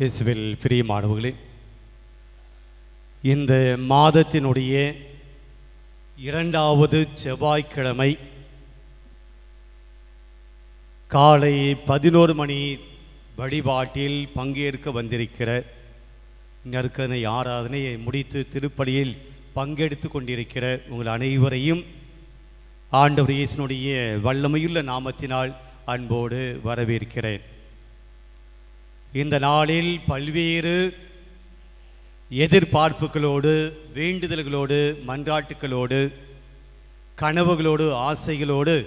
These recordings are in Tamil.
இயேசுவில் பிரியமானவர்களே இந்த மாதத்தினுடைய இரண்டாவது செவ்வாய்க்கிழமை காலை பதினோரு மணி வழிபாட்டில் பங்கேற்க வந்திருக்கிற நற்கனை ஆராதனையை முடித்து திருப்பலியில் பங்கெடுத்து கொண்டிருக்கிற உங்கள் அனைவரையும் ஆண்டவர் இயேசுனுடைய வல்லமையுள்ள நாமத்தினால் அன்போடு வரவேற்கிறேன். இந்த நாளில் பல்வேறு எதிர்பார்ப்புகளோடு வேண்டுதல்களோடு மன்றாட்டுகளோடு கனவுகளோடு ஆசைகளோடு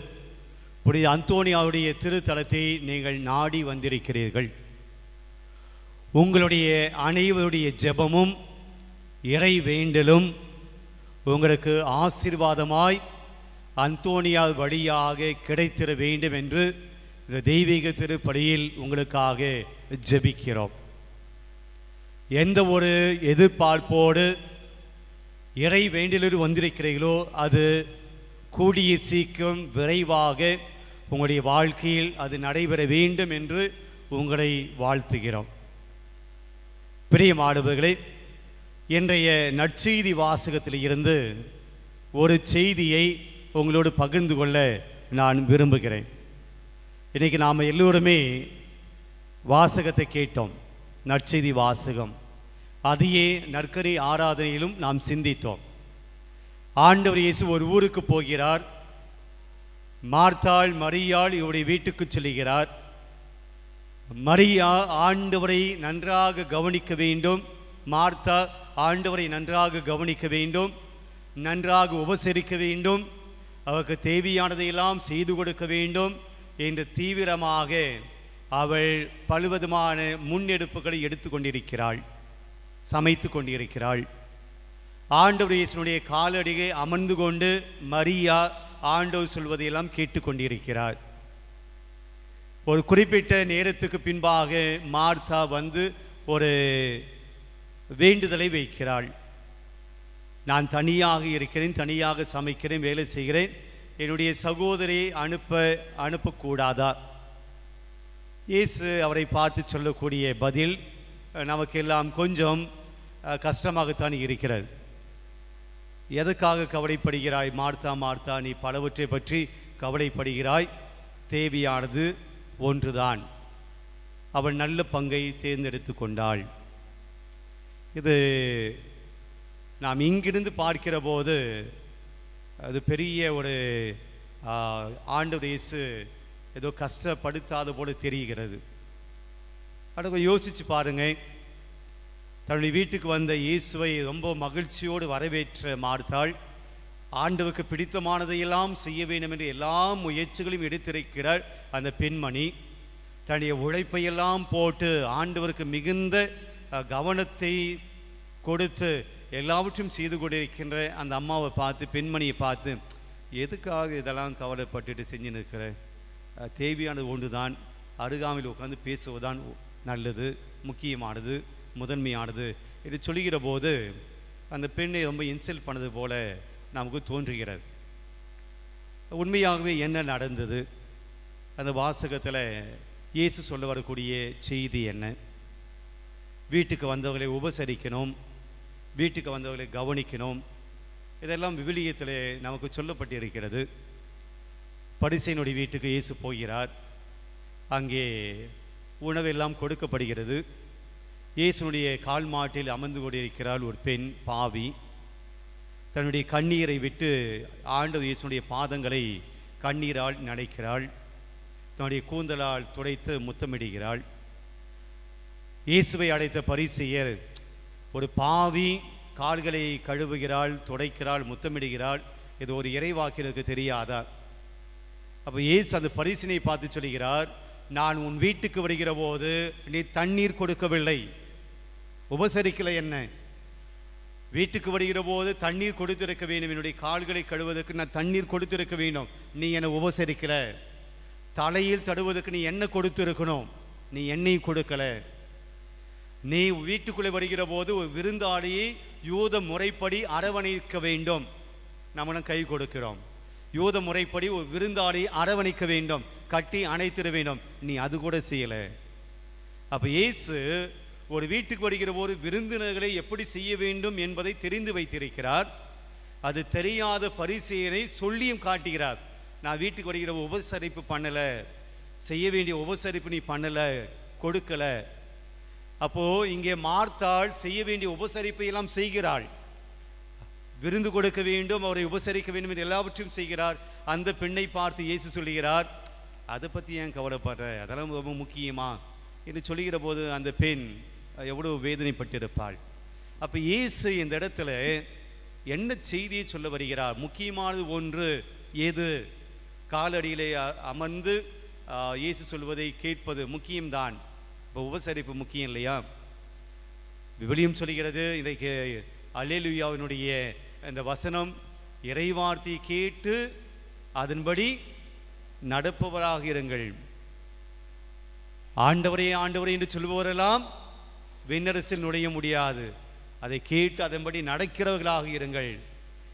புனித அந்தோனியாவுடைய திருத்தலத்தை நீங்கள் நாடி வந்திருக்கிறீர்கள். உங்களுடைய அனைவருடைய ஜெபமும் இறை வேண்டலும் உங்களுக்கு ஆசீர்வாதமாய் அந்தோனியா வழியாக கிடைத்திட வேண்டும் என்று இந்த தெய்வீக திருப்பலியில் உங்களுக்காக ஜெபிக்கிறோம். எந்த ஒரு எதிர்பார்ப்போடு இறை வேண்டிலிருந்து வந்திருக்கிறீர்களோ அது கூடிய சீக்கிரம் விரைவாக உங்களுடைய வாழ்க்கையில் அது நடைபெற வேண்டும் என்று உங்களை வாழ்த்துகிறோம். பிரியமானவர்களே இன்றைய நற்செய்தி வாசகத்தில் இருந்து ஒரு செய்தியை உங்களோடு பகிர்ந்து கொள்ள நான் விரும்புகிறேன். இன்றைக்கி நாம் எல்லோருமே வாசகத்தை கேட்டோம். நற்செய்தி வாசகம். அதையே நற்கரை ஆராதனையிலும் நாம் சிந்தித்தோம். ஆண்டவர் இயேசு ஒரு ஊருக்கு போகிறார். மார்த்தாள் மரியாள் இவருடைய வீட்டுக்கு செல்கிறார். மரியா ஆண்டவரை நன்றாக கவனிக்க வேண்டும். மார்த்தா ஆண்டவரை நன்றாக கவனிக்க வேண்டும். நன்றாக உபசரிக்க வேண்டும். அவருக்கு தேவையானதையெல்லாம் செய்து கொடுக்க வேண்டும். என்று தீவிரமாக அவள் பழுவதுமான முன்னெடுப்புகளை எடுத்துக்கொண்டிருக்கிறாள் சமைத்து கொண்டிருக்கிறாள். ஆண்டவர் இயேசுனுடைய காலடியை அமர்ந்து கொண்டு மரியா ஆண்டவர் சொல்வதையெல்லாம் கேட்டுக்கொண்டிருக்கிறார். ஒரு குறிப்பிட்ட நேரத்துக்கு பின்பாக மார்த்தா வந்து ஒரு வேண்டுதலை வைக்கிறாள். நான் தனியாக இருக்கிறேன் தனியாக சமைக்கிறேன் வேலை செய்கிறேன். என்னுடைய சகோதரியை அனுப்ப அனுப்பக்கூடாதா? இயேசு அவரை பார்த்து சொல்லக்கூடிய பதில் நமக்கு நமக்கெல்லாம் கொஞ்சம் கஷ்டமாகத்தான் இருக்கிறது. எதற்காக கவலைப்படுகிறாய்? மார்த்தா மார்த்தா நீ பலவற்றை பற்றி கவலைப்படுகிறாய். தேவையானது ஒன்றுதான். அவள் நல்ல பங்கை தேர்ந்தெடுத்து கொண்டாள். இது நாம் இங்கிருந்து பார்க்கிற போது அது பெரிய ஒரு ஆண்டு இயேசு ஏதோ கஷ்டப்படுத்தாத போல தெரிகிறது. அதை யோசிச்சு பாருங்க. தன்னுடைய வீட்டுக்கு வந்த இயேசுவை ரொம்ப மகிழ்ச்சியோடு வரவேற்ற மார்த்தாள் ஆண்டவுக்கு பிடித்தமானதையெல்லாம் செய்ய வேண்டும் என்று எல்லா முயற்சிகளையும் எடுத்திருக்கிறார் அந்த பெண்மணி. தன்னுடைய உழைப்பையெல்லாம் போட்டு ஆண்டவருக்கு மிகுந்த கவனத்தை கொடுத்து எல்லாவற்றையும் செய்து கொண்டிருக்கின்ற அந்த அம்மாவை பார்த்து பெண்மணியை பார்த்து எதுக்காக இதெல்லாம் கவலைப்பட்டுட்டு செஞ்சு நிற்கிறேன் தேவையானது ஒன்று தான் அருகாமையில் உட்காந்து பேசுவதுதான் நல்லது முக்கியமானது முதன்மையானது என்று சொல்லுகிற போது அந்த பெண்ணை ரொம்ப இன்சல்ட் பண்ணது போல நமக்கு தோன்றுகிறது. உண்மையாகவே என்ன நடந்தது? அந்த வாசகத்தில் இயேசு சொல்ல வரக்கூடிய செய்தி என்ன? வீட்டுக்கு வந்தவர்களை உபசரிக்கணும் வீட்டுக்கு வந்தவர்களை கவனிக்கணும். இதெல்லாம் விவிலியத்தில் நமக்கு சொல்லப்பட்டிருக்கிறது. பரிசையினுடைய வீட்டுக்கு இயேசு போகிறார். அங்கே உணவெல்லாம் கொடுக்கப்படுகிறது. இயேசுனுடைய கால் மாட்டில் அமர்ந்து கொண்டிருக்கிறாள் ஒரு பெண் பாவி. தன்னுடைய கண்ணீரை விட்டு ஆண்டவர் இயேசுனுடைய பாதங்களை கண்ணீரால் நனைக்கிறாள். தன்னுடைய கூந்தலால் துடைத்து முத்தமிடுகிறாள். இயேசுவை அடைத்த பரிசெயர் ஒரு பாவி கால்களை கழுவுகிறாள் துடைக்கிறாள் முத்தமிடுகிறாள். இது ஒரு இறைவாக்கிற்கு தெரியாதா? அப்போ ஏசு அந்த பரிசினை பார்த்து சொல்கிறார் நான் உன் வீட்டுக்கு வருகிற போது நீ தண்ணீர் கொடுக்கவில்லை. உபசரிக்கலை என்ன? வீட்டுக்கு வருகிற போது தண்ணீர் கொடுத்திருக்க வேண்டும். என்னுடைய கால்களை கழுவதற்கு நான் தண்ணீர் கொடுத்திருக்க வேண்டும். நீ என்னை உபசரிக்கல. தலையில் தடுவதற்கு நீ என்ன கொடுத்திருக்கணும்? நீ எண்ணெய் கொடுக்கல. நீ வீட்டுக்குள்ளே வருகிற போது விருந்தாளியை யூத முறைப்படி அரவணைக்க வேண்டும். நம்மளும் கை கொடுக்கிறோம். யூத முறைப்படி ஒரு விருந்தாளியை அரவணைக்க வேண்டும் கட்டி அணைத்திட வேண்டும். நீ அது கூட செய்யலை. அப்போ இயேசு ஒரு வீட்டுக்கு வருகிற போது விருந்தினர்களை எப்படி செய்ய வேண்டும் என்பதை தெரிந்து வைத்திருக்கிறார். அது தெரியாத பரிசீலனை சொல்லியும் காட்டுகிறார். நான் வீட்டுக்கு வருகிற உபசரிப்பு பண்ணலை. செய்ய வேண்டிய உபசரிப்பு நீ பண்ணலை கொடுக்கலை. அப்போது இங்கே மார்த்தாள் செய்ய வேண்டிய உபசரிப்பை எல்லாம் செய்கிறாள். விருந்து கொடுக்க வேண்டும் அவரை உபசரிக்க வேண்டும் என்று எல்லாவற்றையும் செய்கிறார். அந்த பெண்ணை பார்த்து இயேசு சொல்லுகிறார் அதை பற்றி ஏன் கவலைப்படுற? அதெல்லாம் ரொம்ப முக்கியமா? என்று சொல்லுகிற போது அந்த பெண் எவ்வளவு வேதனைப்பட்டிருப்பாள். அப்போ இயேசு இந்த இடத்துல என்ன செய்தியை சொல்ல வருகிறார்? முக்கியமானது ஒன்று ஏது காலடியிலே அ- அமர்ந்து இயேசு சொல்வதை கேட்பது முக்கியம்தான். இப்போ உபசரிப்பு முக்கியம் இல்லையா? விபலியும் சொல்கிறது இன்றைக்கு அலேலுயாவினுடைய இந்த வசனம் இறைவார்த்தை கேட்டு அதன்படி நடப்பவராக இருங்கள். ஆண்டவரே ஆண்டவரே என்று சொல்பவரெல்லாம் விண்ணரசில் நுழைய முடியாது. அதை கேட்டு அதன்படி நடக்கிறவர்களாக இருங்கள்.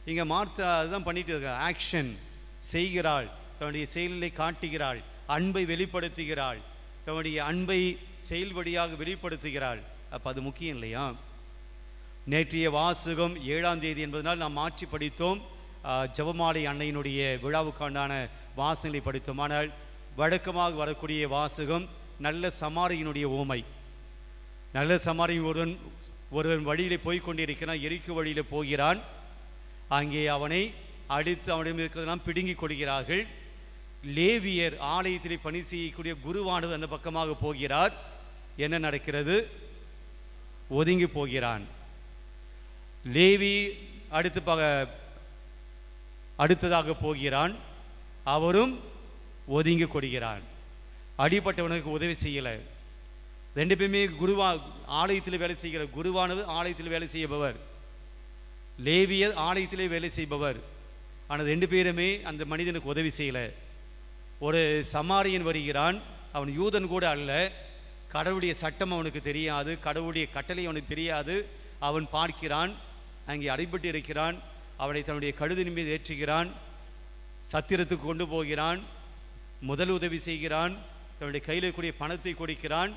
இங்கே மார்த்தா அதுதான் பண்ணிட்டு இருக்க ஆக்ஷன் செய்கிறாள். தன்னுடைய செயலை காட்டுகிறாள். அன்பை வெளிப்படுத்துகிறாள். தன்னுடைய அன்பை செயல் வழியாக வெளிப்படுத்துகிறாள். அப்போ அது முக்கியம் இல்லையா? நேற்றைய வாசகம் ஏழாம் தேதி என்பதனால் நாம் மாற்றி படித்தோம். ஜபமாலை அன்னையினுடைய விழாவுக்காண்டான வாசகங்களை படித்தோம். ஆனால் வழக்கமாக வரக்கூடிய வாசகம் நல்ல சமாரியினுடைய ஓமை. நல்ல சமாரி ஒருவன் ஒருவன் வழியில் போய்கொண்டிருக்கிறான் எரிக்கு வழியில் போகிறான். அங்கே அவனை அடித்து அவனிடம் இருக்கிறதெல்லாம் பிடுங்கி கொள்கிறார்கள். லேவியர் ஆலயத்தில் பணி செய்யக்கூடிய குருவானது அந்த பக்கமாக போகிறார். என்ன நடக்கிறது? ஒதுங்கி போகிறான். லேவி அடுத்து பக அடுத்ததாக போகிறான். அவரும் ஒதுங்கி கொடுகிறான் அடிப்பட்டவனுக்கு உதவி செய்யலை. ரெண்டு பேருமே குருவா ஆலயத்தில் வேலை செய்கிற குருவானது ஆலயத்தில் வேலை செய்பவர். லேவியர் ஆலயத்திலே வேலை செய்பவர். ஆனால் ரெண்டு பேருமே அந்த மனிதனுக்கு உதவி செய்யலை. ஒரு சமாரியன் வருகிறான். அவன் யூதன் கூட அல்ல. கடவுளுடைய சட்டம் அவனுக்கு தெரியாது. கடவுளுடைய கட்டளை அவனுக்கு தெரியாது. அவன் பார்க்கிறான். அங்கே அடிபட்டு இருக்கிறான் அவனை தன்னுடைய கழுதின் மீது ஏற்றுகிறான். சத்திரத்துக்கு கொண்டு போகிறான். முதல் உதவி செய்கிறான். தன்னுடைய கையில் இருக்கக்கூடிய பணத்தை கொடுக்கிறான்.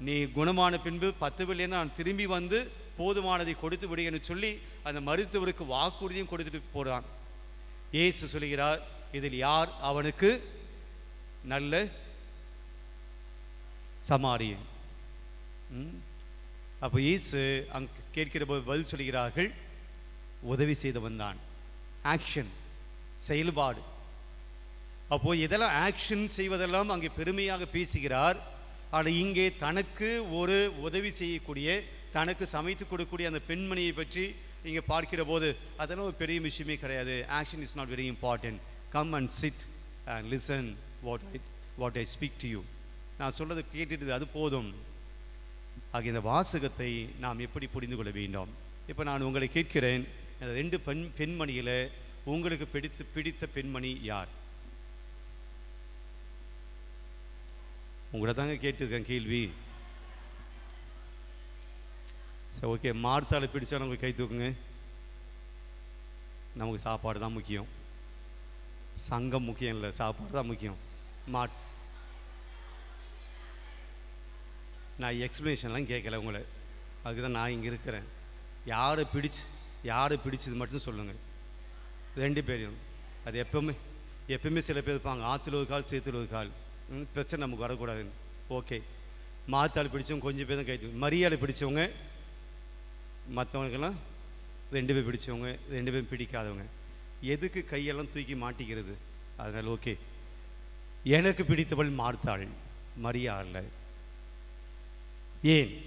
நீ குணமான பின்பு பத்து வெள்ளியை நான் திரும்பி வந்து போதுமானதை கொடுத்து விடுன்னு சொல்லி அந்த மருத்துவருக்கு வாக்குறுதியும் கொடுத்துட்டு போகிறான் ஏசு சொல்கிறார் இதில் யார் அவனுக்கு நல்ல சமாரியன்? ம்? அப்போ இயேசு அங்கே கேட்கிற போது பதில் சொல்கிறார்கள் உதவி செய்தவன் தான். ஆக்ஷன் செயல்பாடு. அப்போது இதெல்லாம் ஆக்ஷன் செய்வதெல்லாம் அங்கே பெருமையாக பேசுகிறார். ஆனால் இங்கே தனக்கு ஒரு உதவி செய்யக்கூடிய தனக்கு சமைத்து கொடுக்கக்கூடிய அந்த பெண்மணியை பற்றி இங்கே பார்க்கிற போது அதெல்லாம் ஒரு பெரிய விஷயமே கிடையாது. Action is not very important come and sit and listen what I what I speak to you நான் சொல்கிறது கேட்டுட்டு அது போதும். ஆகிய இந்த வாசகத்தை நாம் எப்படி புரிந்து கொள்ள வேண்டும்? இப்போ நான் உங்களை கேட்கிறேன். ரெண்டு பெண் பெண்மணியில் உங்களுக்கு பிடித்து பிடித்த பெண்மணி யார்? உங்களை தாங்க கேட்டிருக்கேன் கேள்வி. சரி ஓகே. பிடிச்சா உங்களுக்கு கை தூக்குங்க. நமக்கு சாப்பாடு தான் முக்கியம். சங்கம் முக்கியம் இல்லை சாப்பாடு தான் முக்கியம். மாட் நான் எக்ஸ்ப்ளனேஷன்லாம் கேட்கல உங்களை. அதுக்கு தான் நான் இங்கே இருக்கிறேன். யாரை பிடிச்சு யார் பிடிச்சது மட்டும் சொல்லுங்கள். ரெண்டு பேரையும். அது எப்பவுமே எப்பவுமே சில பேர் இருப்பாங்க. ஆற்றுல ஒரு கால் சேத்துல ஒரு கால். பிரச்சனை நமக்கு வரக்கூடாதுன்னு. ஓகே. மாத்தாள் பிடிச்சவங்க கொஞ்சம் பேர் தான் கைத்து மரியாதை பிடிச்சவங்க மற்றவங்களுக்கெல்லாம் ரெண்டு பேர் பிடிச்சவங்க ரெண்டு பேரும் பிடிக்காதவங்க. எதுக்கு கையெல்லாம் தூக்கி மாட்டிக்கிறது? அதனால் ஓகே. எனக்கு பிடித்தவள் மார்த்தாள் மரியா ஏன்?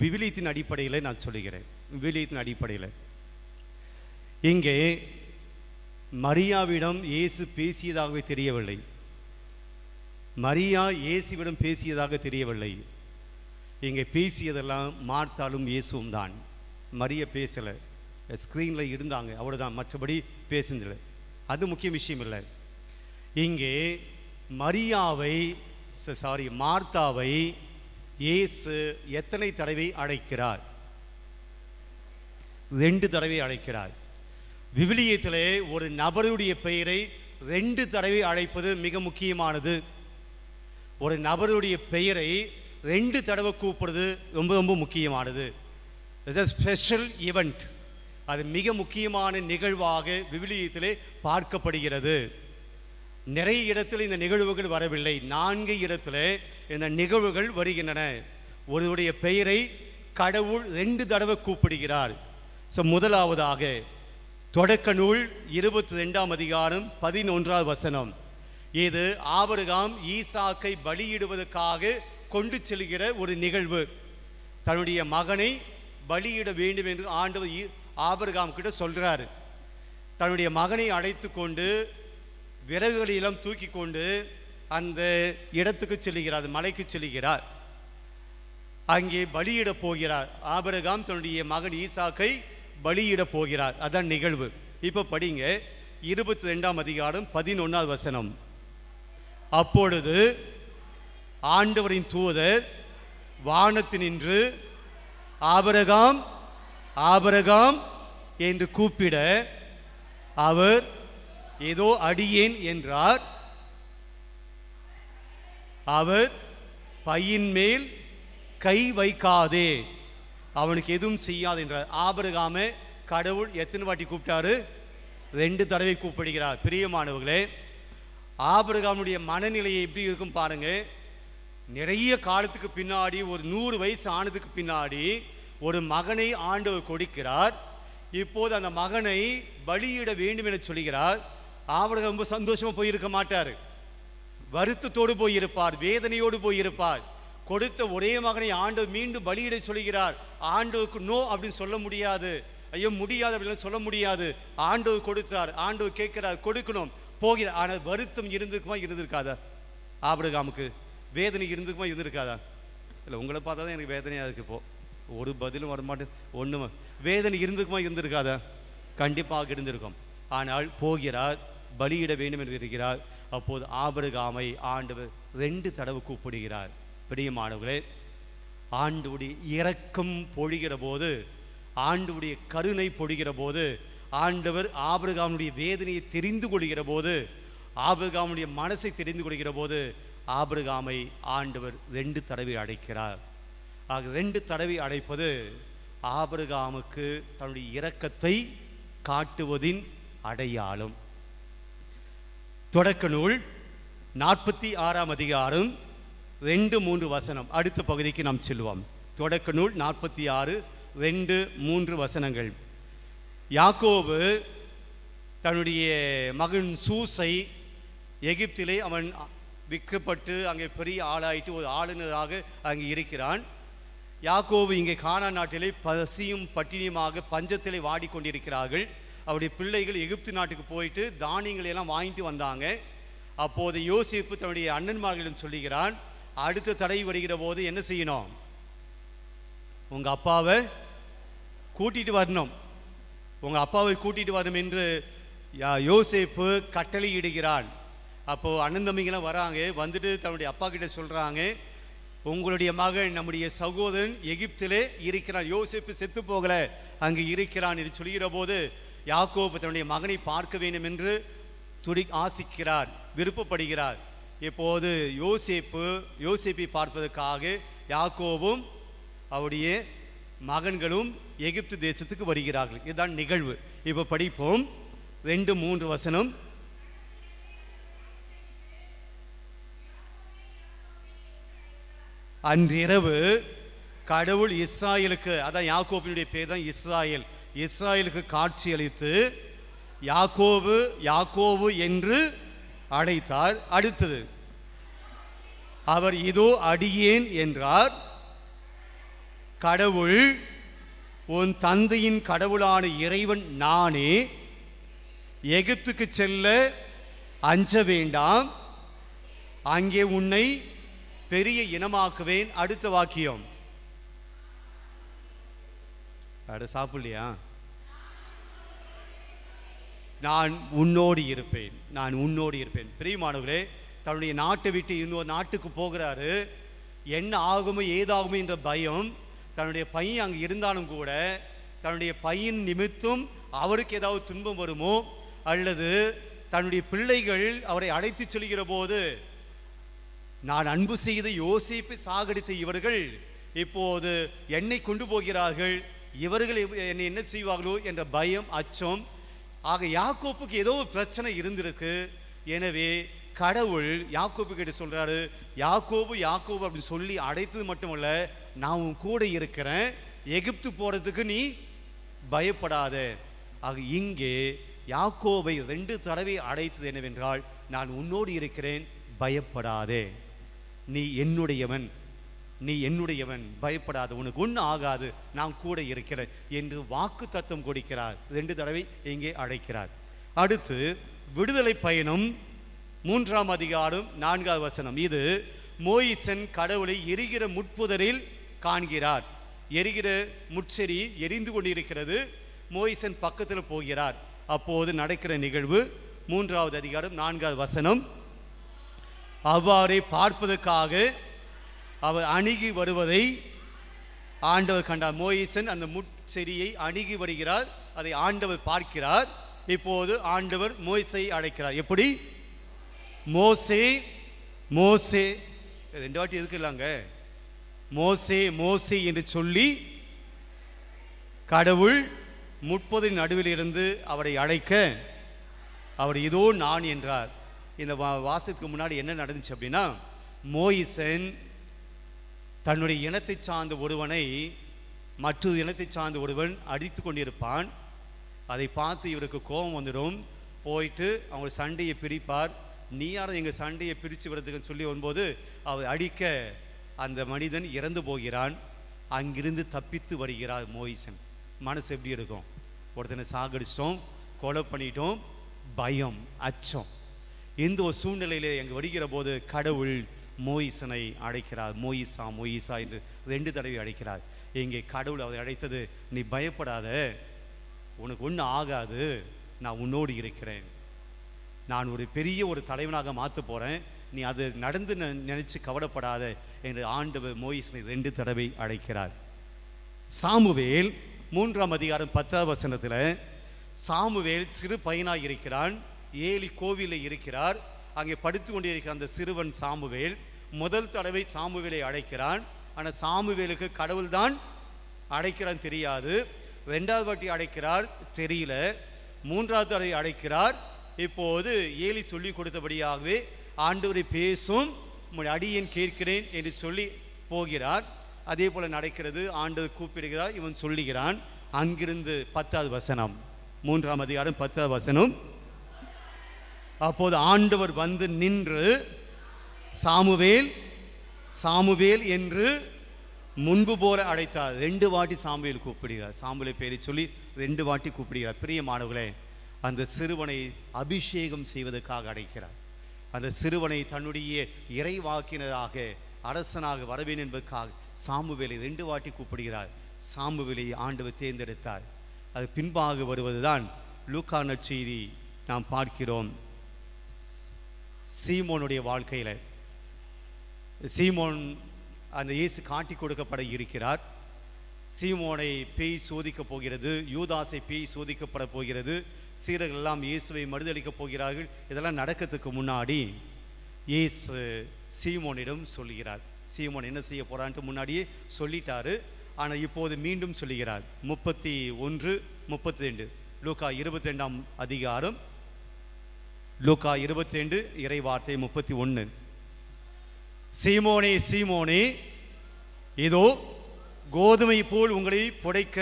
விவிலியத்தின் அடிப்படையில் நான் சொல்லுகிறேன். விவிலியத்தின் அடிப்படையில். இங்கே மரியாவிடம் இயேசு பேசியதாகவே தெரியவில்லை. மரியா இயேசுவிடம் பேசியதாக தெரியவில்லை. இங்கே பேசியதெல்லாம் மார்த்தாலும் இயேசுவும் தான். மரிய பேசலை. ஸ்க்ரீனில் இருந்தாங்க அவ்வளோதான் மற்றபடி பேசுந்தில்லை அது முக்கிய விஷயம் இல்லை. இங்கே மரியாவை சாரி மார்த்தாவை இயேசு எத்தனை தடவை அழைக்கிறார்? ரெண்டு தடவை அழைக்கிறார். விவிலியத்திலே ஒரு நபருடைய பெயரை ரெண்டு தடவை அழைப்பது மிக முக்கியமானது. ஒரு நபருடைய பெயரை ரெண்டு தடவை கூப்பிடுறது ரொம்ப ரொம்ப முக்கியமானது. ஸ்பெஷல் ஈவெண்ட் அது மிக முக்கியமான நிகழ்வாக விவிலியத்திலே பார்க்கப்படுகிறது. நிறைய இடத்தில் இந்த நிகழ்வுகள் வரவில்லை. நான்கு இடத்துல இந்த நிகழ்வுகள் வருகின்றன. ஒருவருடைய பெயரை கடவுள் ரெண்டு தடவை கூப்பிடுகிறார். ஸோ முதலாவதாக தொடக்க நூல் இருபத்தி ரெண்டாம் அதிகாரம் பதினொன்றாவது வசனம். இது ஆபரகாம் ஈசாக்கை பலியிடுவதற்காக கொண்டு செல்கிற ஒரு நிகழ்வு. தன்னுடைய மகனை பலியிட வேண்டும் என்று ஆண்டவர் ஆபருகாம் கிட்ட சொல்கிறாரு தன்னுடைய மகனை அழைத்து கொண்டு விறகுகளெல்லாம் தூக்கி கொண்டு அந்த இடத்துக்கு செல்கிறார் மலைக்கு செல்கிறார். அங்கே பலியிட போகிறார். ஆபரகாம் தன்னுடைய மகன் ஈசாக்கை பலியிட போகிறார். அதான் நிகழ்வு. இப்போ படிங்க. இருபத்தி ரெண்டாம் அதிகாரம் பதினொன்றாவது வசனம். அப்பொழுது ஆண்டவரின் தூதர் வானத்தினின்று ஆபரகாம் ஆபரகாம் என்று கூப்பிட அவர் ஏதோ அடியேன் என்றார். அவர் பையின் மேல் கை வைக்காதே அவனுக்கு எதுவும் செய்யாது என்றார். ஆபருகாமே கடவுள் எத்தனை வாட்டி கூப்பிட்டாரு? ரெண்டு தடவை கூப்பிடுகிறார். பிரியமானவர்களே ஆபருகாமுடைய மனநிலையை எப்படி இருக்கும் பாருங்க. நிறைய காலத்துக்கு பின்னாடி ஒரு நூறு வயசு ஆனதுக்கு பின்னாடி ஒரு மகனை ஆண்டவர் கொடுக்கிறார். இப்போது அந்த மகனை பலியிட வேண்டும் என சொல்கிறார். ஆபிரகாம் ரொம்ப சந்தோஷமாக போயிருக்க மாட்டார். வருத்தத்தோடு போயிருப்பார் வேதனையோடு போயிருப்பார். கொடுத்த ஒரே மகனை ஆண்டவர் மீண்டும் பலியிட சொல்கிறார். ஆண்டவுக்கு நோ அப்படின்னு சொல்ல முடியாது. ஐயோ முடியாது அப்படின்னு சொல்ல முடியாது. ஆண்டவர் கொடுத்தார் ஆண்டவர் கேட்கிறார் கொடுக்கணும். போகிறார். ஆனால் வருத்தம் இருந்திருக்குமா? இருந்திருக்காதா? ஆபிரகாமுக்கு வேதனை இருந்திருக்குமா? இருந்திருக்காதா? இல்லை உங்களை பார்த்தா தான் எனக்கு வேதனையாக இருக்கு இப்போது ஒரு பதிலும் வரமாட்டேன். ஒன்றுமே வேதனை இருந்திருக்குமா? இருந்திருக்காதா? கண்டிப்பாக இருந்திருக்கும். ஆனால் போகிறார் பலியிட வேண்டும் என்று இருக்கிறார். அப்போது ஆபிரகாமை ஆண்டவர் ரெண்டு தடவை கூப்பிடுகிறார். பிரியமானவர்களே ஆண்டுடைய இரக்கம் பொழிகிற போது ஆண்டுடைய கருணை பொழிகிற போது ஆண்டவர் ஆபிரகாமுடைய வேதனையை தெரிந்து கொள்கிற போது ஆபிரகாமுடைய மனசை தெரிந்து கொள்கிற போது ஆபிரகாமை ஆண்டவர் ரெண்டு தடவை அழைக்கிறார். ஆக ரெண்டு தடவை அழைப்பது ஆபிரகாமுக்கு தன்னுடைய இரக்கத்தை காட்டுவதின் அடையாளம். தொடக்க நூல் நாற்பத்தி ஆறாம் அதிகாரம் ரெண்டு மூன்று வசனம். அடுத்த பகுதிக்கு நாம் செல்வோம். தொடக்க நூல் நாற்பத்தி ஆறு ரெண்டு மூன்று வசனங்கள். யாக்கோபு தன்னுடைய மகன் சூசை எகிப்திலே அவன் விற்கப்பட்டு அங்கே பெரிய ஆளாயிட்டு ஒரு ஆளுநராக அங்கே இருக்கிறான். யாக்கோவு இங்கே கானா நாட்டிலே பசியும் பட்டினியுமாக பஞ்சத்திலே வாடிக்கொண்டிருக்கிறார்கள். அவருடைய பிள்ளைகள் எகிப்து நாட்டுக்கு போயிட்டு தானியங்களை எல்லாம் வாங்கிட்டு வந்தாங்க. அப்போது யோசிப்பு தன்னுடைய அண்ணன்மார்களிடம் சொல்லுகிறான் அடுத்த தடை வருகிற போது என்ன செய்யணும்? உங்கள் அப்பாவை கூட்டிகிட்டு வரணும். உங்கள் அப்பாவை கூட்டிகிட்டு வரணும் என்று யா- யோசேப்பு கட்டளையிடுகிறான் அப்போ அண்ணன் தம்பிங்கெல்லாம் வராங்க. வந்துட்டு தன்னுடைய அப்பா கிட்ட சொல்கிறாங்க உங்களுடைய மகன் நம்முடைய சகோதரன் எகிப்திலே இருக்கிறான். யோசேப்பு செத்து போகல அங்கு இருக்கிறான் என்று சொல்கிற போது யாக்கோபு தன்னுடைய மகனை பார்க்க வேண்டும் என்று துடி ஆசிக்கிறார் விருப்பப்படுகிறார். இப்போது யோசிப்பு யோசிப்பை பார்ப்பதற்காக யாக்கோவும் அவருடைய மகன்களும் எகிப்து தேசத்துக்கு வருகிறார்கள். இதுதான் நிகழ்வு. இப்போ படிப்போம். ரெண்டு மூன்று வசனம். அன்றிரவு கடவுள் இஸ்ராயலுக்கு அதான் யாக்கோபினுடைய பேர் தான் இஸ்ராயல். இஸ்ராயலுக்கு காட்சி அளித்து யாக்கோவு யாக்கோபு என்று அழைத்தார் அடுத்தது அவர் இதோ அடியேன் என்றார். கடவுள் உன் தந்தையின் கடவுளான இறைவன் நானே. எகிப்துக்கு செல்ல அஞ்ச வேண்டாம். அங்கே உன்னை பெரிய இனமாக்குவேன். அடுத்த வாக்கியம். அட சாப்பிடலையா? நான் உன்னோடு இருப்பேன். நான் உன்னோடு இருப்பேன். பிரியமானவர்களே தன்னுடைய நாட்டை விட்டு இன்னொரு நாட்டுக்கு போகிறாரு. என்ன ஆகுமோ ஏதாகுமோ என்ற பயம் தன்னுடைய பையன் அங்கே இருந்தாலும் கூட தன்னுடைய பையன் நிமித்தம் அவருக்கு ஏதாவது துன்பம் வருமோ அல்லது தன்னுடைய பிள்ளைகள் அவரை அழைத்து செல்கிற போது நான் அன்பு செய்து யோசிப்பு சாகடித்த இவர்கள் இப்போது என்னை கொண்டு போகிறார்கள். இவர்கள் என்னை என்ன செய்வார்களோ என்ற பயம் அச்சம் ஆக யாக்கோப்புக்கு ஏதோ ஒரு பிரச்சனை இருந்திருக்கு. எனவே கடவுள் யாக்கோப்பு கிட்ட சொல்கிறாரு யாக்கோபு யாக்கோபு அப்படின்னு சொல்லி அடைத்தது மட்டுமல்ல நான் உன் கூட இருக்கிறேன். எகிப்து போகிறதுக்கு நீ பயப்படாத. ஆக இங்கே யாக்கோபை ரெண்டு தடவை அடைத்தது என்னவென்றால் நான் உன்னோடு இருக்கிறேன். பயப்படாதே. நீ என்னுடையவன். நீ என்னுடையவன் பயப்படாத உனக்கு ஒன்றும் ஆகாது நான் கூட இருக்கிறேன் என்று வாக்கு தத்துவம் கொடுக்கிறார். ரெண்டு தடவை இங்கே அழைக்கிறார். அடுத்து விடுதலை பயணம் மூன்றாம் அதிகாரம் நான்காவது வசனம். இது மோயிசன் கடவுளை எரிகிற முட்புதரில் காண்கிறார். எரிகிற முச்செறி எரிந்து கொண்டிருக்கிறது. மோயிசன் பக்கத்தில் போகிறார். அப்போது நடக்கிற நிகழ்வு மூன்றாவது அதிகாரம் நான்காவது வசனம். அவ்வாறே பார்ப்பதற்காக அவர் அணுகி வருவதை ஆண்டவர் கண்டார். மோயிசன் அந்த முட்செடியை அணுகி வருகிறார். அதை ஆண்டவர் பார்க்கிறார். இப்போது ஆண்டவர் மோயிசை அழைக்கிறார். எப்படி? மோசே மோசே. ரெண்டு வாட்டி இருக்குல்லாங்க மோசே மோசே என்று சொல்லி கடவுள் முப்பதின் நடுவில் இருந்து அவரை அழைக்க அவர் இதோ நான் என்றார். இந்த வா- வாசத்துக்கு முன்னாடி என்ன நடந்துச்சு அப்படின்னா மோயிசன் தன்னுடைய இனத்தை சார்ந்த ஒருவனை மற்றொரு இனத்தை சார்ந்த ஒருவன் அடித்து கொண்டிருப்பான். அதை பார்த்து இவருக்கு கோபம் வந்துடும். போயிட்டு அவங்க சண்டையை பிரிப்பார். நீ யாரும் எங்கள் சண்டையை பிரித்து விடுறதுக்குன்னு சொல்லி வரும்போது அவர் அடிக்க அந்த மனிதன் இறந்து போகிறான். அங்கிருந்து தப்பித்து வருகிறார் மோயிசன். மனசு எப்படி இருக்கும்? ஒருத்தனை சாகடிச்சிட்டோம் கொலை பண்ணிட்டோம். பயம் அச்சம். இந்த ஒரு சூழ்நிலையிலே அங்கு வருகிற போது கடவுள் மோயிசனை அழைக்கிறார் மோயிசா மோயிசா என்று ரெண்டு தடவை அழைக்கிறார். இங்கே கடவுள் அவரை அழைத்தது நீ பயப்படாத. உனக்கு ஒன்றும் ஆகாது. நான் உன்னோடு இருக்கிறேன். நான் ஒரு பெரிய ஒரு தலைவனாக மாற்ற போகிறேன் நீ அது நடந்து நினைச்சு கவலைப்படாத என்று ஆண்டவர் மோயிசனை ரெண்டு தடவை அழைக்கிறார். சாமுவேல் மூன்றாம் அதிகாரம் பத்தாவது வசனத்தில் சாமுவேல் சிறு பையனாக இருக்கிறான். ஏலி கோவிலில் இருக்கிறார். அங்கே படுத்து கொண்டிருக்கிற அந்த சிறுவன் சாமுவேல் முதல் தடவை சாமுவேலை அழைக்கிறான். ஆனால் சாமுவேலுக்கு கடவுள்தான் அழைக்கிறான் தெரியாது. ரெண்டாவது வாட்டி அழைக்கிறார் தெரியல. மூன்றாவது தடவை அழைக்கிறார். இப்போது ஏலி சொல்லி கொடுத்தபடியாகவே ஆண்டவரை பேசும் உம்முடைய அடியேன் கேட்கிறேன் என்று சொல்லி போகிறார். அதே போல் நடக்கிறது ஆண்டவர் கூப்பிடுகிறார் இவன் சொல்லுகிறான். அங்கிருந்து பத்தாவது வசனம் மூன்றாம் அதிகாரம் பத்தாவது வசனம். அப்போது ஆண்டவர் வந்து நின்று சாமுவேல் சாமுவேல் என்று முன்பு போல அழைத்தார். ரெண்டு வாட்டி சாமுவேல் கூப்பிடுகிறார். சாமுவேலை பேரை சொல்லி ரெண்டு வாட்டி கூப்பிடுகிறார். பிரியமானவர்களே அந்த சிறுவனை அபிஷேகம் செய்வதற்காக அழைக்கிறார். அந்த சிறுவனை தன்னுடைய இறைவாக்கினராக அரசனாக வரவேன் என்பதற்காக சாமுவேலை ரெண்டு வாட்டி கூப்பிடுகிறார். சாமுவேலை ஆண்டவர் தேர்ந்தெடுத்தார். அது பின்பாக வருவதுதான் லூக்கா நற்செய்தி நாம் பார்க்கிறோம். சீமோனுடைய வாழ்க்கையில. சீமோன் அந்த இயேசு காட்டி கொடுக்கப்பட இருக்கிறார். சீமோனை பேய் சோதிக்கப் போகிறது யூதாசை பேய் சோதிக்கப்பட போகிறது சீரர்கள் எல்லாம் இயேசுவை மறுதளிக்கப் போகிறார்கள். இதெல்லாம் நடக்கிறதுக்கு முன்னாடி இயேசு சீமோனிடம் சொல்லுகிறார். சீமோன் என்ன செய்ய போகிறான்ட்டு முன்னாடியே சொல்லிட்டாரு. ஆனால் இப்போது மீண்டும் சொல்லுகிறார். முப்பத்தி ஒன்று முப்பத்தி ரெண்டு லூக்கா இருபத்தி ரெண்டாம் அதிகாரம் லூக்கா இருபத்தி ரெண்டு இறை வார்த்தை முப்பத்தி ஒன்று சீமோனே சீமோனே இதோ கோதுமை போல் உங்களை புடைக்க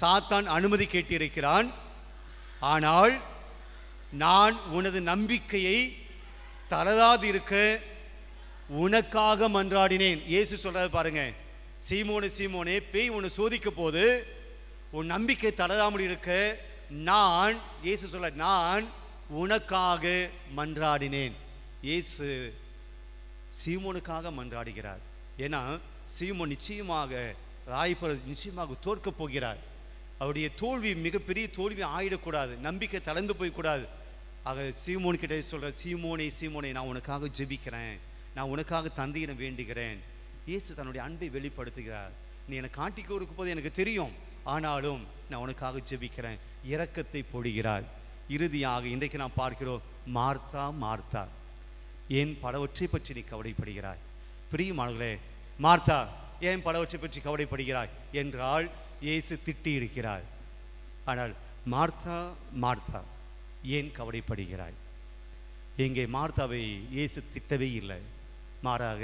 சாத்தான் அனுமதி கேட்டிருக்கிறான். ஆனால் நான் உனது நம்பிக்கையை தளராது இருக்க உனக்காக மன்றாடினேன். இயேசு சொல்கிறது பாருங்க சீமோனே சீமோனே பேய் உன்னை சோதிக்க போது உன் நம்பிக்கை தளராமல் இருக்க நான் இயேசு சொல்ல நான் உனக்காக மன்றாடினேன். இயேசு சீமோனுக்காக மன்றாடுகிறார். ஏன்னா சீமோன் நிச்சயமாக ராய்பர் நிச்சயமாக தோற்கப் போகிறார். அவருடைய தோல்வி மிகப்பெரிய தோல்வி ஆயிடக்கூடாது. நம்பிக்கை தளர்ந்து போய்க்கூடாது. ஆக சீமோன் கிட்ட சொல்கிற சீமோனே சீமோனே நான் உனக்காக ஜெபிக்கிறேன். நான் உனக்காக தந்தையிடம் வேண்டுகிறேன். இயேசு தன்னுடைய அன்பை வெளிப்படுத்துகிறார். நீ எனக்கு காட்டி கொடுக்கும் போது எனக்கு தெரியும். ஆனாலும் நான் உனக்காக ஜெபிக்கிறேன். இரக்கத்தை பொழிகிறார் இறுதியாக இன்றைக்கு நாம் பார்க்கிறோம் மார்த்தா மார்த்தா. ஏன் பலவற்றை பற்றி நீ கவலைப்படுகிறாய்? பிரியமானவர்களே மார்த்தா ஏன் பலவற்றை பற்றி கவலைப்படுகிறாய்? என்றால் இயேசு திட்டி இருக்கிறார் ஆனால் மார்த்தா மார்த்தா ஏன் கவலைப்படுகிறாய்? இங்கே மார்த்தாவை இயேசு திட்டவே இல்லை. மாறாக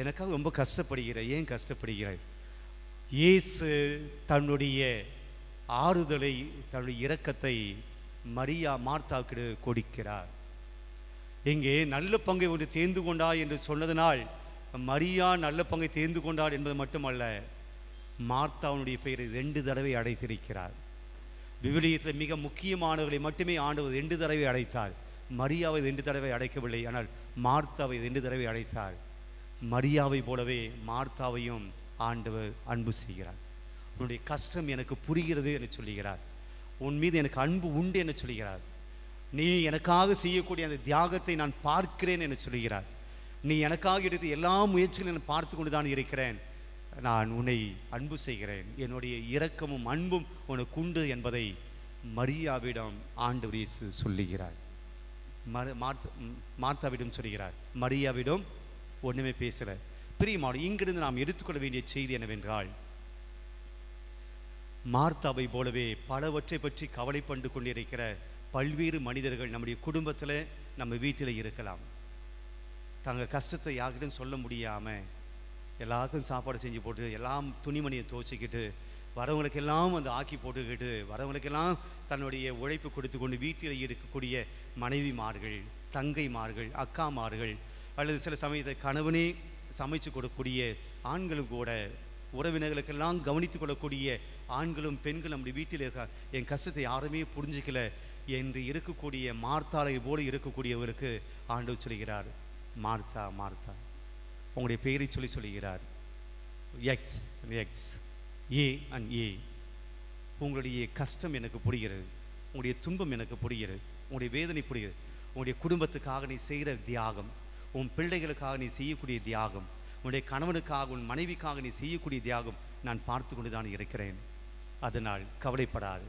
எனக்காக ரொம்ப கஷ்டப்படுகிற ஏன் கஷ்டப்படுகிறாய்? இயேசு தன்னுடைய ஆறுதலை தன்னுடைய இரக்கத்தை மரியா மார்த்தாவுக்கு கொடுக்கிறார். இங்கே நல்ல பங்கை ஒன்று தேர்ந்து கொண்டார் என்று சொன்னதனால் மரியா நல்ல பங்கை தேர்ந்து கொண்டார் என்பது மட்டுமல்ல மார்த்தாவுடைய பெயரை ரெண்டு தடவை அடைத்திருக்கிறார். விவிலியத்தில் மிக முக்கியமானவர்களை மட்டுமே ஆண்டவர் ரெண்டு தடவை அடைத்தார். மரியாவை ரெண்டு தடவை அடைக்கவில்லை ஆனால் மார்த்தாவை ரெண்டு தடவை அடைத்தார். மரியாவை போலவே மார்த்தாவையும் ஆண்டவர் அன்பு செய்கிறார். உன்னுடைய கஷ்டம் எனக்கு புரிகிறது என்று சொல்லுகிறார். உன் மீது எனக்கு அன்பு உண்டு என்று சொல்கிறார். நீ எனக்காக செய்யக்கூடிய அந்த தியாகத்தை நான் பார்க்கிறேன் என்று சொல்கிறார். நீ எனக்காக எடுத்த எல்லா முயற்சிகளையும் நான் பார்த்து கொண்டு தான் இருக்கிறேன். நான் உன்னை அன்பு செய்கிறேன். என்னுடைய இரக்கமும் அன்பும் உனக்கு உண்டு என்பதை மரியாவிடம் ஆண்டவர் இயேசு சொல்லுகிறார். மறு மார்த்த மார்த்தாவிடம் சொல்கிறார் மரியாவிடம் ஒன்றுமே பேசல. பிரியமான இங்கிருந்து நாம் எடுத்துக்கொள்ள வேண்டிய செய்தி என்னவென்றால் மார்த்தாவை போலவே பலவற்றை பற்றி கவலைப்பட்டு கொண்டிருக்கிற பல்வேறு மனிதர்கள் நம்முடைய குடும்பத்தில் நம்ம வீட்டில் இருக்கலாம். தங்கள் கஷ்டத்தை யார்கிட்டும் சொல்ல முடியாமல் எல்லாருக்கும் சாப்பாடு செஞ்சு போட்டு எல்லாம் துணிமணியை துவச்சிக்கிட்டு வரவங்களுக்கெல்லாம் வந்து ஆக்கி போட்டுக்கிட்டு வரவங்களுக்கெல்லாம் தன்னுடைய உழைப்பு கொடுத்து கொண்டு வீட்டில் இருக்கக்கூடிய மனைவிமார்கள் தங்கைமார்கள் அக்காமார்கள் அல்லது சில சமயத்தில் கணவனே சமைச்சு கொடுக்கக்கூடிய ஆண்களும் கூட உறவினர்களுக்கெல்லாம் கவனித்து கொள்ளக்கூடிய ஆண்களும் பெண்களும் நம்முடைய வீட்டில் இருக்க? என் கஷ்டத்தை யாருமே புரிஞ்சிக்கல என்று இருக்கக்கூடிய மார்த்தாளை போல இருக்கக்கூடியவருக்கு ஆண்டவர் சொல்கிறார் மார்த்தா மார்த்தா. உங்களுடைய பெயரை சொல்லி சொல்கிறார் X X A and A உங்களுடைய கஷ்டம் எனக்கு புரிகிறது. உங்களுடைய துன்பம் எனக்கு புரிகிறது. உங்களுடைய வேதனை புரிகிறது. உங்களுடைய குடும்பத்துக்காக நீ செய்கிற தியாகம் உன் பிள்ளைகளுக்காக நீ செய்யக்கூடிய தியாகம் உன்னுடைய கணவனுக்காக உன் மனைவிக்காக நீ செய்யக்கூடிய தியாகம் நான் பார்த்து கொண்டு தான் இருக்கிறேன். அதனால் கவலைப்படாது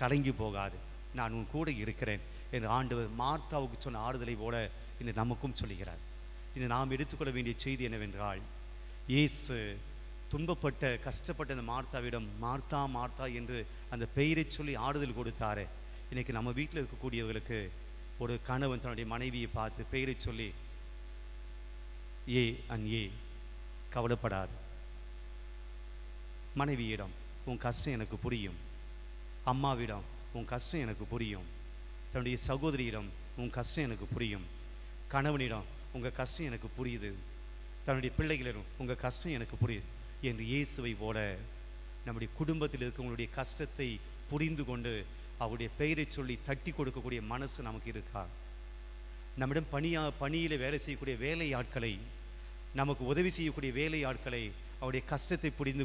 கலங்கி போகாது. நான் உன் கூட இருக்கிறேன் என்று ஆண்டவர் மார்த்தாவுக்கு சொன்ன ஆறுதலை போல இன்று நமக்கும் சொல்லுகிறார். இன்று நாம் எடுத்துக்கொள்ள வேண்டிய செய்தி என்னவென்றால் இயேசு துன்பப்பட்ட கஷ்டப்பட்ட அந்த மார்த்தாவிடம் மார்த்தா மார்த்தா என்று அந்த பெயரை சொல்லி ஆறுதல் கொடுத்தாரு. இன்னைக்கு நம்ம வீட்டில் இருக்கக்கூடியவர்களுக்கு ஒரு கணவன் தன்னுடைய மனைவியை பார்த்து பெயரை சொல்லி ஏ அண்ட் ஏ கவலைப்படாது. மனைவியிடம் உன் கஷ்டம் எனக்கு புரியும். அம்மாவிடம் உன் கஷ்டம் எனக்கு புரியும். தன்னுடைய சகோதரியிடம் உன் கஷ்டம் எனக்கு புரியும். கணவனிடம் உங்கள் கஷ்டம் எனக்கு புரியுது. தன்னுடைய பிள்ளைகளிடம் உங்கள் கஷ்டம் எனக்கு புரியுது. என்று இயேசுவை போல நம்முடைய குடும்பத்தில் இருக்கவங்களுடைய கஷ்டத்தை புரிந்து கொண்டு அவருடைய பெயரை சொல்லி தட்டி கொடுக்கக்கூடிய மனசு நமக்கு இருக்கா? நம்மிடம் பணியா பணியில் வேலை செய்யக்கூடிய வேலை ஆட்களை நமக்கு உதவி செய்யக்கூடிய வேலை ஆட்களை அவருடைய கஷ்டத்தை புரிந்து